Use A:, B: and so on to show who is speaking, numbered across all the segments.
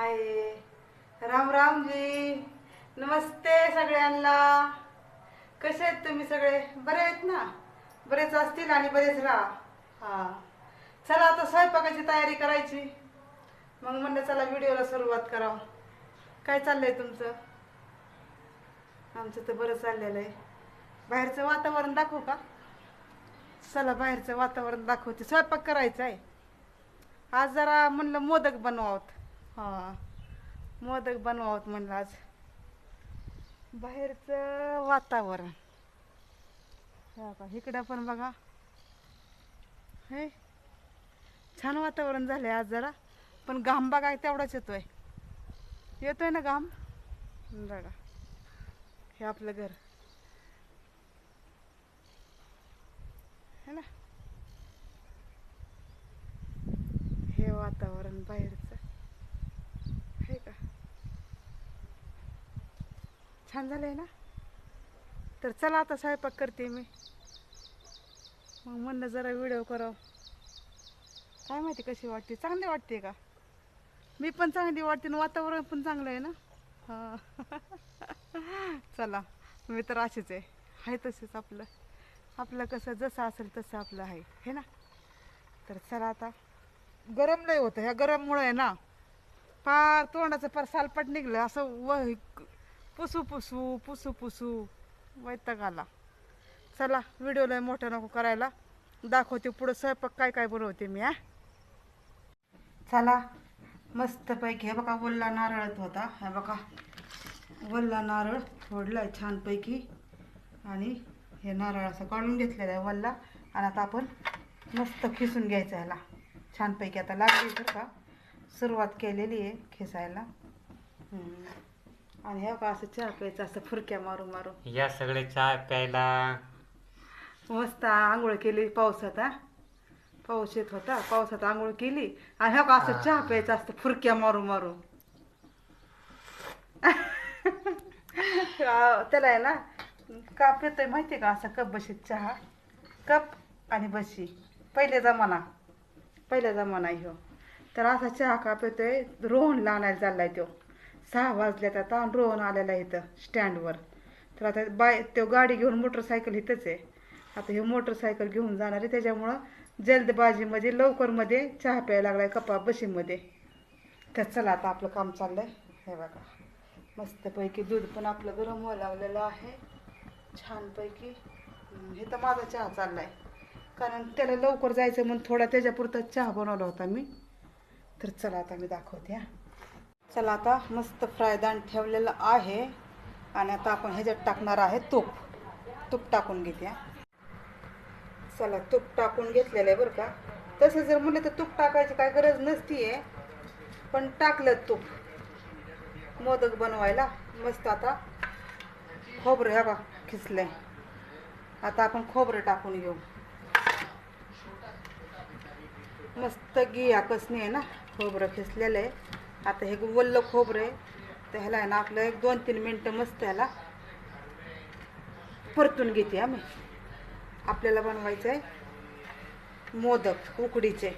A: हाय. राम रामजी नमस्ते सगळ्यांना. कसे आहेत तुम्ही सगळे? बरे आहेत ना? बरेच असतील आणि बरेच राहा. हा. चला आता स्वयंपाकाची तयारी करायची. मग म्हणलं चला व्हिडिओला सुरुवात करावं. काय चाललंय तुमचं? आमचं तर बरं चाललेलं आहे. बाहेरचं वातावरण दाखवू का? चला बाहेरचं वातावरण दाखवते. स्वयंपाक करायचा आहे. आज जरा म्हणलं मोदक बनवावत हां. मोदक बनवावत म्हणलं आज. बाहेरचं वातावरण. का इकडं पण बघा. हे छान वातावरण झालंय आज जरा. पण घाम बघा तेवढाच येतोय. येतोय ना घाम? बघा हे आपलं घर. है ना. हे वातावरण बाहेरचं आहे का छान झालंय ना? तर चला आता स्वयंपाक करते मी. मग म्हणलं जरा व्हिडिओ करावं. काय माहिती कशी वाटते? चांगली वाटते का? मी पण चांगली वाटते आणि वातावरण पण चांगलं आहे ना? हां. चला मी तर अशीच आहे. आहे तसेच आपलं. आपलं कसं जसं असेल तसं आपलं आहे. हे ना? तर चला आता. गरम लय होतं. ह्या गरममुळे आहे ना? फार तोंडाचं फार सालपाट निघलं. असं व पुसू पुसू पुसू पुसू. वैताग आला. चला व्हिडिओ लय मोठा नको करायला. दाखवते पुढं स्वयंपाक काय काय बनवते मी हा? चला मस्तपैकी हे बघा वल्ला नारळत होता. हे बघा वल्ला नारळ फोडलाय छानपैकी. आणि हे नारळ असं काढून घेतलेलं आहे वल्ला. आणि आता आपण मस्त खिसून घ्यायचं ह्याला छानपैकी आता लागली तर का. सुरुवात केलेली आहे खिसायला. आणि हे बघा असं चहा प्यायचं असं फुरक्या मारून मारून.
B: या सगळे चहा प्यायला.
A: मस्त आंघोळ केली पावसात हा? पाऊस येत होता पावसात आंघोळ केली. आणि हे बघा असं चहा प्यायचं असतं फुरक्या मारून मारून. त्याला आहे ना का पितोय माहिती का असा कप बशीत चहा? कप आणि बशी. पहिले जमाना. पहिला जमाना आहे ह्यो. तर असा चहा का पितोय रोहनला आणायला चाललाय तो सहा वाजल्यात आता रोहन आलेला आहे इथं स्टँडवर. तर आता बाय तो गाडी घेऊन मोटरसायकल इथंच आहे. आता हे मोटरसायकल घेऊन जाणार आहे त्याच्यामुळं जलदबाजीमध्ये लवकरमध्ये चहा प्यायला लागलाय कपा बशीमध्ये. तर चला आता आपलं काम चाललंय. हे बघा मस्तपैकी दूध पण आपलं गरम व्हायला लावलेलं आहे. छानपैकी. हे तर माझा चहा चाललाय. कारण त्याला लवकर जायचं म्हणून थोडा त्याच्यापुरता चहा बनवला होता मी. तर चला आता मी दाखवते हा. चला आता मस्त फ्रायदान ठेवलेलं आहे. आणि आता आपण ह्याच्यात टाकणार आहे तूप. तूप टाकून घेते. चला तूप टाकून घेतलेलं आहे बरं का. तसं जर म्हणलं तर तूप टाकायची काय गरज नसती आहे पण टाकलं तूप. मोदक बनवायला मस्त आता खोबरं ह्या बा खिसलंय. आता आपण खोबरं टाकून घेऊ. मस्त गिया कसणी आहे ना खोबरं खिसलेलं आहे. आता हे वल्ल खोबरं आहे. तर ह्याला आहे ना आपलं एक दोन तीन मिनटं मस्त ह्याला परतून घेते आम्ही. आपल्याला बनवायचं आहे मोदक उकडीचे.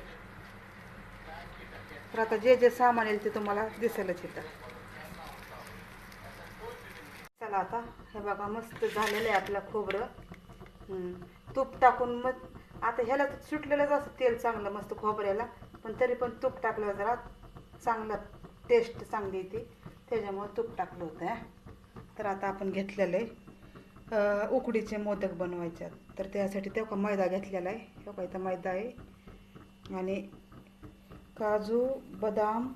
A: तर आता जे जे सामान येईल ते तुम्हाला दिसेलच येतं. चला आता हे बघा मस्त झालेलं आहे आपलं खोबरं. तूप टाकून मग आता ह्याला तर सुटलेलंच असं तेल चांगलं मस्त खोबऱ्याला. पण तरी पण तूप टाकलं जरा चांगलं टेस्ट चांगली येते. त्याच्यामुळं तूप टाकलं होतं तर आता आपण घेतलेलं आहे. उकडीचे मोदक बनवायचे आहेत. तर त्यासाठी तेव्हा मैदा घेतलेला आहे. तेव्हा इथं मैदा आहे. आणि काजू बदाम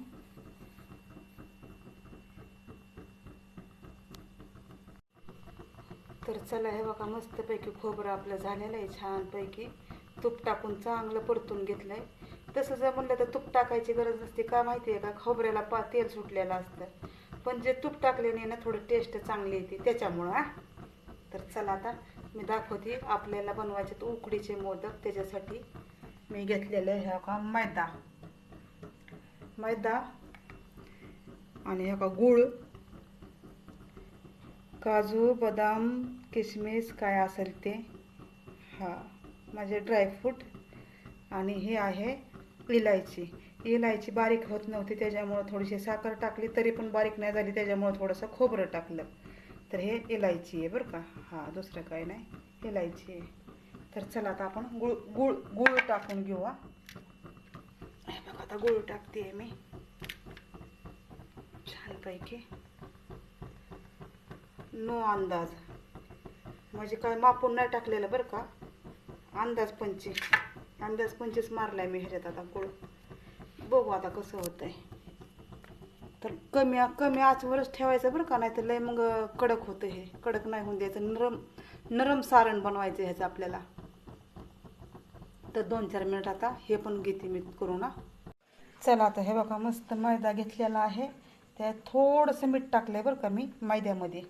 A: तर चला हे बघा मस्तपैकी खोबरं आपलं झालेलं आहे छानपैकी. तूप टाकून चांगलं परतून घेतलं आहे तसं जर म्हणलं तर तूप टाकायची गरज नसते. का माहिती आहे का? खोबऱ्याला पा तेल सुटलेलं असतं. पण जे तूप टाकल्याने ना थोडं टेस्ट चांगली येते. त्याच्यामुळं हा. तर चला आता मी दाखवते आपल्याला बनवायचे तर उकडीचे मोदक. त्याच्यासाठी मी घेतलेलं आहे ह्या का मैदा. मैदा आणि ह्या का गूळ. काजू बदाम किशमिश काय असेल ते. हा माझे ड्रायफ्रूट आणि हे आहे इलायची. इलायची बारीक होत नव्हती त्याच्यामुळं थोडीशी साखर टाकली तरी पण बारीक नाही झाली त्याच्यामुळं थोडंसं खोबरं टाकलं. तर हे इलायची आहे बरं का. हां दुसरं काय नाही. इलायची आहे. तर चला आता आपण गुळ गुळ गुळ टाकून घेऊ हा. हे बघा आता गुळ टाकते आहे मी. छानपैकी. नो अंदाज. म्हणजे काय मापून नाही टाकलेलं बरं का. अंदाज पंची. अंदाज पंचवीस मारलाय मी ह्याच्यात आता गुळ बघू आता कसं होतंय. तर कमी कमी आचवरच ठेवायचं बरं का नाही तर लय मग कडक होतं हे. कडक नाही होऊन द्यायचं. नरम नरम सारण बनवायचं ह्याचं आपल्याला. तर दोन चार मिनिट आता हे पण घेते मी करू ना चला आता हे बघा मस्त मैदा घेतलेला आहे. त्यात थोडंसं मीठ टाकलं आहे बरं का मी मैद्यामध्ये.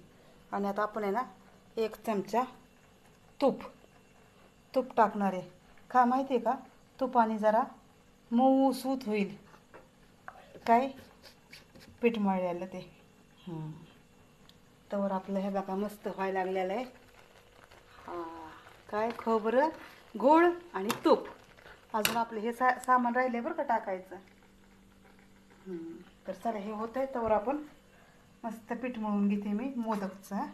A: आणि आता आपण आहे ना एक चमचा तूप. तूप टाकणार आहे. का माहिती आहे का? तुपाने जरा मऊ सूत होईल. काय? पीठ मळलेलं ते. तर आपलं हे बघा मस्त व्हायला लागलेलं आहे. काय खोबरं गूळ आणि तूप. अजून आपलं हे सा सामान राहिले बरं का टाकायचं. तर चला हे होतं आहे तर आपण मस्त पीठ मळून घेते मी मोदकचं.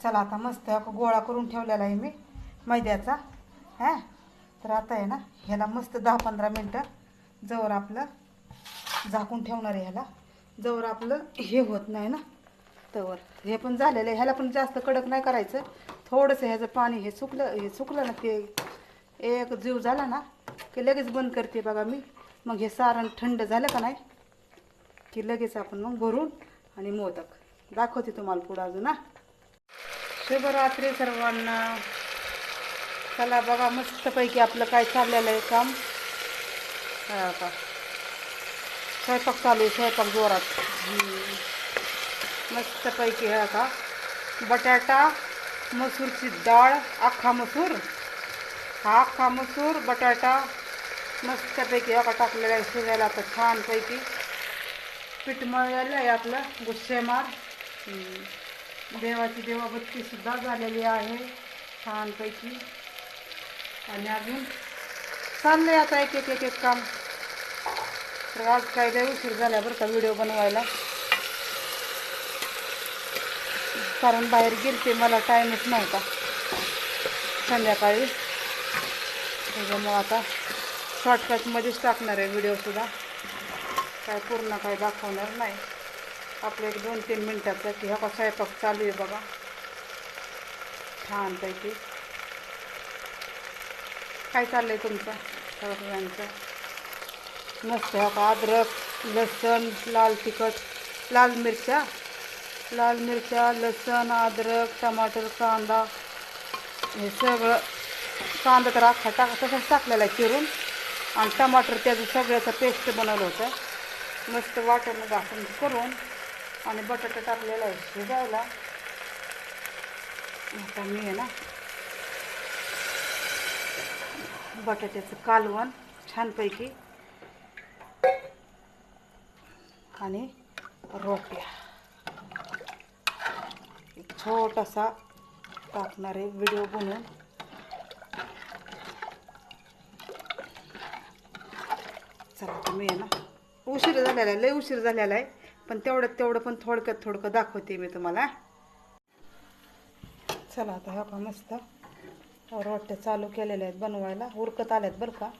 A: चला आता मस्त गोळा करून ठेवलेला आहे मी मैद्याचा. हां? तर आता आहे ना ह्याला मस्त दहा पंधरा मिनटं जवळ आपलं झाकून ठेवणार आहे ह्याला. जवळ आपलं हे होत नाही ना तवर. हे पण झालेलं आहे. ह्याला पण जास्त कडक नाही करायचं. थोडंसं ह्याचं पाणी हे सुकलं हे सुकलं ना ते एक जीव झाला ना की लगेच बंद करते बघा मी. मग हे सारण थंड झालं का नाही की लगेच आपण मग भरून आणि मोदक. दाखवते तुम्हाला पुढं अजून ना शुभरात्री सर्वांना. चला बघा मस्तपैकी आपलं काय चाललेलं आहे काम. हा का स्वयंपाक चालू आहे स्वयंपाक जोरात. मस्तपैकी हा का बटाटा मसूरची डाळ अख्खा मसूर. हा अख्खा मसूर बटाटा मस्तपैकी एका टाकलेला आहे शिजायला आता छानपैकी. पीठ मळलेलं आहे आपलं गुस्सेमार. देवाची देवाबत्ती सुद्धा झालेली आहे छानपैकी. आणि अजून चाललंय आता एक एक एक एक काम. तर आज काय लय उशीर झाला बरं का व्हिडिओ बनवायला. कारण बाहेर गेलते मला टाईमच नव्हता संध्याकाळी. त्याच्यामुळं आता शॉर्टकटमध्येच टाकणार आहे व्हिडिओसुद्धा काय पूर्ण काय दाखवणार नाही. आपलं एक दोन तीन मिनटाचं की हा का स्वयंपाक चालू आहे बघा. छानपैकी काय चाललंय तुमचं? सगळ्यांचं? मस्त हा का अद्रक लसण लाल तिखट लाल मिरच्या. लाल मिरच्या लसण अद्रक टमाटर कांदा हे सगळं कांदा तर अख्खा टाक तसंच टाकलेला आहे चिरून. आणि टमाटर त्याचं सगळ्याचं पेस्ट बनवलं होतं. मस्त वाटण घासून करून आणि बटाटा टाकलेला आहे शिजायला. आता मी आहे ना बटाट्याचं कालवण छानपैकी. आणि रोट्या. एक छोटासा टाकणारे व्हिडिओ बनवून. चला तुम्ही आहे ना उशीर झालेला आहे लय उशीर झालेला आहे. पण तेवढं तेवढं पण थोडक्यात थोडकं दाखवते मी तुम्हाला. चला आता हा का मस्त. रोट्या चालू केलेल्या आहेत बनवायला उरकत आल्यात बरं का.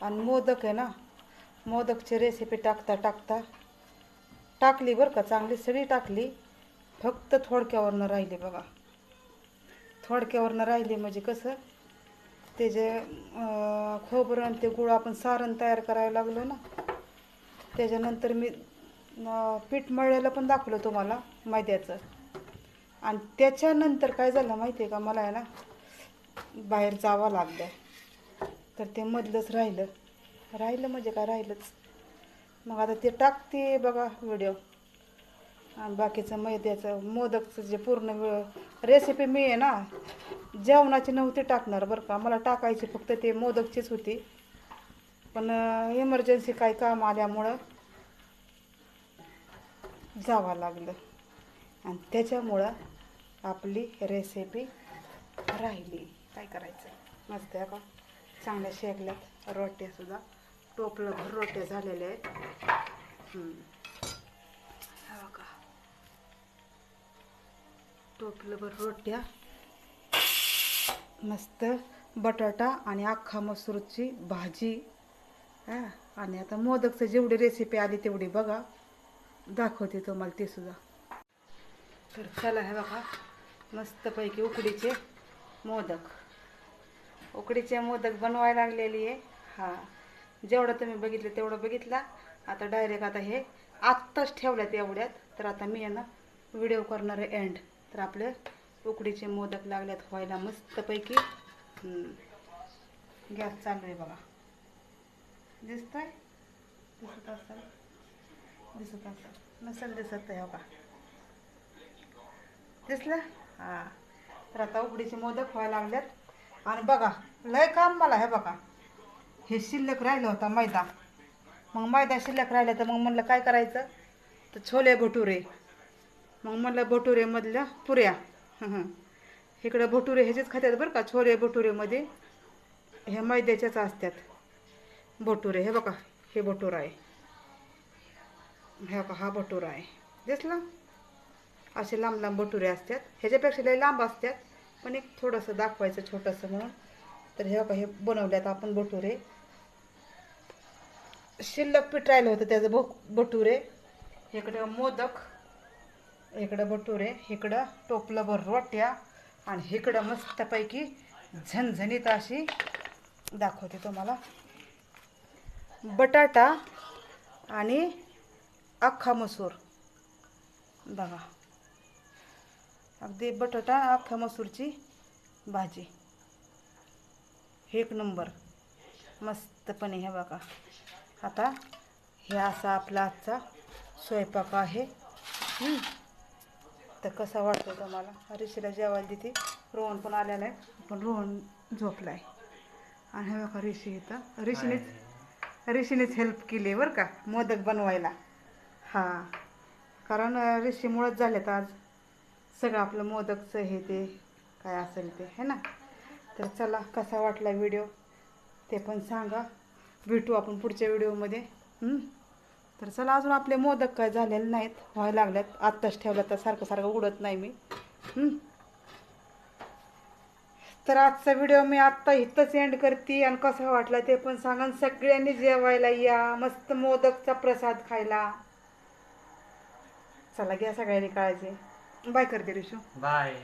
A: आणि मोदक आहे ना मोदकची रेसिपी टाकता टाकता. टाकली बरं का चांगली सगळी टाकली. फक्त थोडक्यावरनं राहिली बघा. थोडक्यावरनं राहिली म्हणजे कसं ते जे खोबरं आणि ते गुळ आपण सारण तयार करायला लागलो ना त्याच्यानंतर मी पीठ मळलेलं पण दाखवलं तुम्हाला मैद्याचं. आणि त्याच्यानंतर काय झालं माहिती आहे का मला आहे ना बाहेर जावं लागलं. तर ते मधलंच राहिलं. राहिलं म्हणजे काय? राहिलंच. मग आता ते टाकते बघा व्हिडिओ आणि बाकीचं मैद्याचं मोदकचं जे पूर्ण रेसिपी मी आहे ना जेवणाची नव्हती टाकणार बरं का. मला टाकायची फक्त ते मोदकचीच होती. पण इमर्जन्सी काही काम आल्यामुळं जावं लागलं. आणि त्याच्यामुळं आपली रेसिपी राहिली. काय करायचं मस्त आहे का चांगल्या शेकल्यात रोट्यासुद्धा टोपलं भर रोट्या झालेल्या आहेत. हम्म. टोपलं भर रोट्या. मस्त बटाटा आणि अख्खा मसूरची भाजी. आणि आता मोदकचं जेवढी रेसिपी आली तेवढी बघा. दाखवते तुम्हाला ते सुद्धा. तर चला हे बघा. मस्तपैकी उकडीचे मोदक. उकडीचे मोदक बनवायला लागलेली आहे. हा जेवढं तुम्ही बघितलं तेवढं बघितला. आता डायरेक्ट आता हे आत्ताच ठेवल्यात एवढ्यात. तर आता मी आहे ना व्हिडिओ करणार आहे एंड तर आपले उकडीचे मोदक लागल्यात व्हायला मस्तपैकी. गॅस चालू आहे बघा. दिसतोय? दिसत असेल? दिसत असेल. नसेल दिसत आहे हो बघा दिसलं? हां. तर आता उकडीचे मोदक व्हायला लागल्यात आणि बघा लय काम मला हे बघा. हे शिल्लक राहिलं होता मैदा. मग मैदा शिल्लक राहिलं तर मग म्हणलं काय करायचं? तर छोले भटुरे. मग म्हणलं भटुरेमधल्या पुऱ्या. इकडं भटुरे ह्याचेच खात्यात बरं का छोले भटुरेमध्ये. हे मैद्याच्याच असतात भटुरे हे बघा हे भटुरा आहे. हे बघा हा भटुरा आहे. दिसला? असे लांब लांब भटुरे असतात ह्याच्यापेक्षा लई लांब असतात पण एक थोडंसं दाखवायचं छोटंसं म्हणून. तर हे बघा हे बनवल्यात आपण भटुरे शिल्लक पीठ राहिलं होतं त्याचं भो भटुरे इकडं मोदक. इकडं भटुरे इकडं टोपलंभर रोट्या. आणि इकडं मस्तपैकी झणझणीत अशी दाखवते तुम्हाला. बटाटा आणि अख्खा मसूर. बघा. अगदी बटाटा अख्खा मसूरची भाजी. एक नंबर. मस्तपणे हे बघा. आता हे असा आपला आजचा स्वयंपाक आहे. तर कसा वाटतो तुम्हाला? ऋषीला जेवायला देते. रोहन पण आलेला आहे. पण रोहन झोपला आहे आणि हे बघा ऋषी इथं. ऋषीनेच ऋषीनेच हेल्प केली आहे बरं का मोदक बनवायला. हां. कारण अं, ऋषीमुळंच झालेत आज. सगळं आपलं मोदकचं हे ते काय असेल ते है ना? तर चला कसा वाटला व्हिडिओ ते पण सांगा. भेटू आपण पुढच्या व्हिडिओमध्ये तर चला अजून आपले मोदक काय झालेले नाहीत व्हायला लागल्यात आत्ताच ठेवलं तर सारखं सारखं उडत नाही मी. तर आजचा व्हिडिओ मी आत्ता इथंच एंड करते. आणि कसा वाटला ते पण सांगा. आणि सगळ्यांनी जेवायला या. मस्त मोदकचा प्रसाद खायला. चला घ्या सगळ्यांनी काळजी. बाय करते ऋषू
B: बाय.